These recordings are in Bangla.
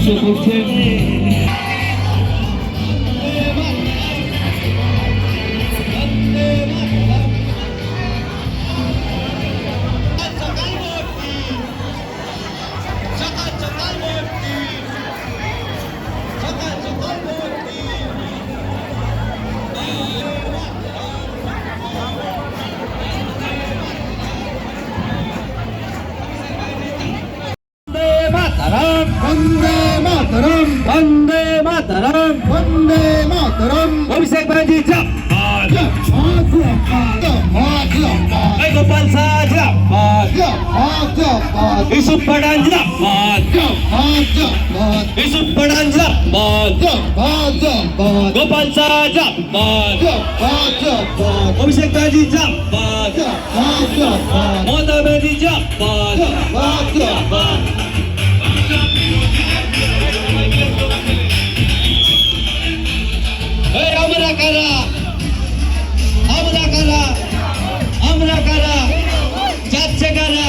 নেতৃত্ব করছেন। मातरम वंदे मातरम वंदे मातरम अभिषेक बाजी जपाल गोपाल साह जपाल यूसुफ पठान जपाल यूसुफ पठान जपाल गोपाल साह जपाल अभिषेक बाजी जपाल मोहता बाजी जपाल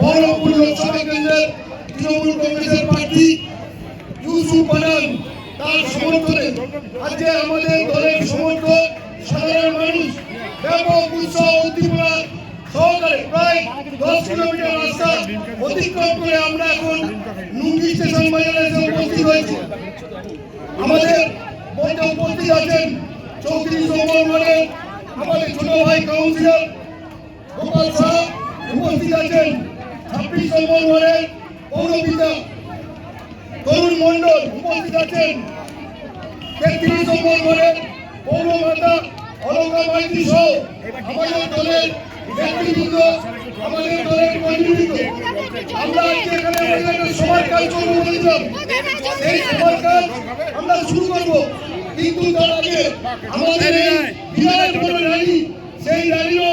বহরমপুর লোকসভা কেন্দ্রের তৃণমূল কংগ্রেসের প্রার্থী ইউসুফ পাঠান তার সমর্থনে আজকে আমাদের দলের সমর্থক, সাধারণ মানুষ, ব্যাপক উৎসাহ উদ্দীপনা সহকারে প্রায় দশ কিলোমিটার রাস্তা অতিক্রম করে আমরা এখন লুঙ্গি স্টেশন বাজারে এসে উপস্থিত হয়েছি। আমাদের মধ্যে উপস্থিত আছেন চৌত্রিশ নম্বর ওয়ার্ডের আমাদের ছোট ভাই কাউন্সিলর, গোপাল উপস্থিত আছেন ছাব্বিশ নম্বর ওয়ার্ডের পৌরপিতা তরুণ মন্ডল উপস্থিত আছেন। তেত্রিশ নম্বর ওয়ার্ডের পৌরমাতা অলঙ্কা মাইতি সহ আমাদের দলের নেতৃবৃন্দ, আমাদের দলের কর্মীবৃন্দ। আমরা আজকে এখানে একটা কাজ করব বলেছিলাম সেই কাজ আমরা শুরু করব। কিন্তু তার আগে আমাদের এই বিরাট বড় র্যালি, সেই র্যালিও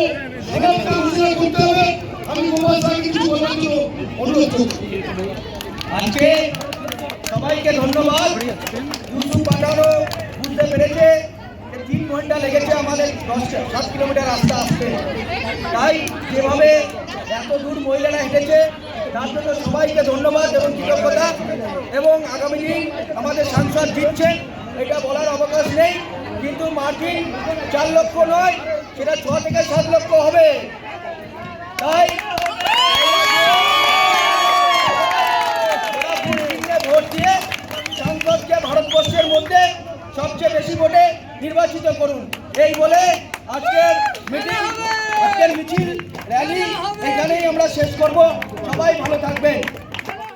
সমাপ্ত ঘোষণা করতে হবে আমি গোপাল সাহেব কিছু বলার জন্য অনুরোধ করছি আজকে সবাইকে ধন্যবাদ। ইউসুফ পাঠানো বুঝতে পেরেছে তিন ঘণ্টা লেগেছে আমাদের দশ, সাত কিলোমিটার রাস্তা আসতে। তাই যেভাবে এত দূর মহিলারা হেঁটেছে, তার জন্য সবাইকে ধন্যবাদ এবং কৃতজ্ঞতা। এবং আগামী দিন আমাদের সাংসদ জিতছেন এটা বলার অবকাশ নেই। কিন্তু মার্কিন চার লক্ষ নয়, সেটা ছ থেকে সাত লক্ষ হবে। তাই বেশি ভোটে নির্বাচিত করুন। এই বলে আজকের মিটিং আজকের মিছিল র্যালি এখানেই আমরা শেষ করব। সবাই ভালো থাকবেন।